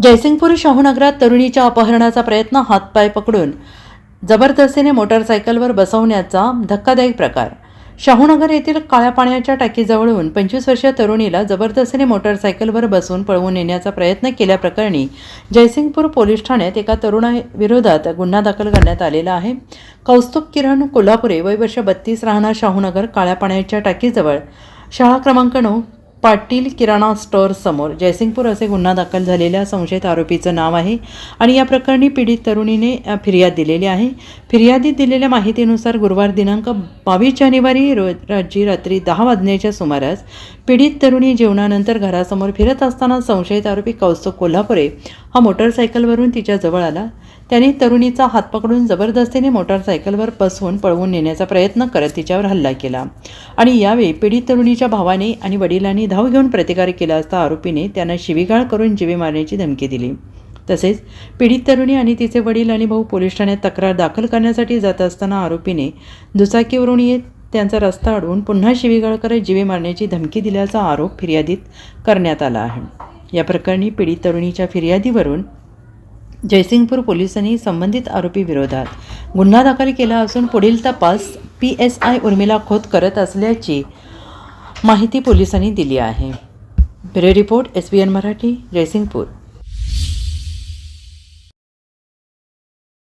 जयसिंगपूर शाहूनगरात तरुणीच्या अपहरणाचा प्रयत्न हातपाय पकडून. जबरदस्तीने मोटरसायकलवर बसवण्याचा धक्कादायक प्रकार. शाहूनगर येथील काळ्या पाण्याच्या टाकीजवळून पंचवीस वर्षीय तरुणीला जबरदस्तीने मोटरसायकलवर बसवून पळवून नेण्याचा प्रयत्न केल्याप्रकरणी जयसिंगपूर पोलीस ठाण्यात एका तरुणाविरोधात गुन्हा दाखल करण्यात आलेला आहे. कौस्तुभ किरण कोल्हापुरे वय वर्ष बत्तीस राहणार शाहूनगर काळ्या पाण्याच्या टाकीजवळ. शाळा क्रमांक नऊ पाटील किराणा स्टोअर समोर जयसिंगपूर असे गुन्हा दाखल झालेल्या संशयित आरोपीचं नाव आहे आणि या प्रकरणी पीडित तरुणीने फिर्याद दिलेली आहे. फिर्यादीत दिलेल्या माहितीनुसार गुरुवार दिनांक बावीस जानेवारी रो राजी रात्री दहा वाजण्याच्या सुमारास पीडित तरुणी जेवणानंतर घरासमोर फिरत असताना संशयित आरोपी कौस्तुभ कोल्हापुरे हा मोटरसायकलवरून तिच्या जवळ आला. त्याने तरुणीचा हात पकडून जबरदस्तीने मोटारसायकलवर बसवून पळवून नेण्याचा प्रयत्न करत तिच्यावर हल्ला केला. आणि यावेळी पीडित तरुणीच्या भावाने आणि वडिलांनी धाव घेऊन प्रतिकार केला असता आरोपीने त्यांना शिवीगाळ करून जीवे मारण्याची धमकी दिली. तसेच पीडित तरुणी आणि तिचे वडील आणि भाऊ पोलीस ठाण्यात तक्रार दाखल करण्यासाठी जात असताना आरोपीने दुचाकीवरून येत त्यांचा रस्ता अडवून पुन्हा शिवीगाळ करत जीवे मारण्याची धमकी दिल्याचा आरोप फिर्यादीत करण्यात आला आहे. या प्रकरणी पीडित तरुणीच्या फिर्यादीवरून जयसिंगपूर पोलिसांनी संबंधित आरोपी विरोधात गुन्हा दाखल केला असून पुढील तपास P S I Urmila Khot करत असल्याची माहिती पोलिसांनी दिली आहे. Bureau report S B N Marathi Jaysingpur.